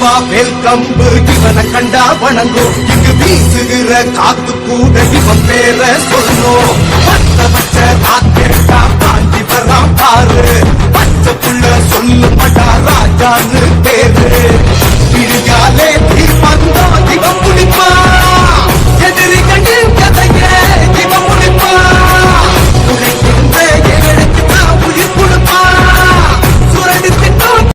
வா வெல்கம்பு. இவனை கண்டா வணங்கும். இங்கு வீசுகிற காத்து கூட இவன் பேர சொல்லும். பத்த பச்ச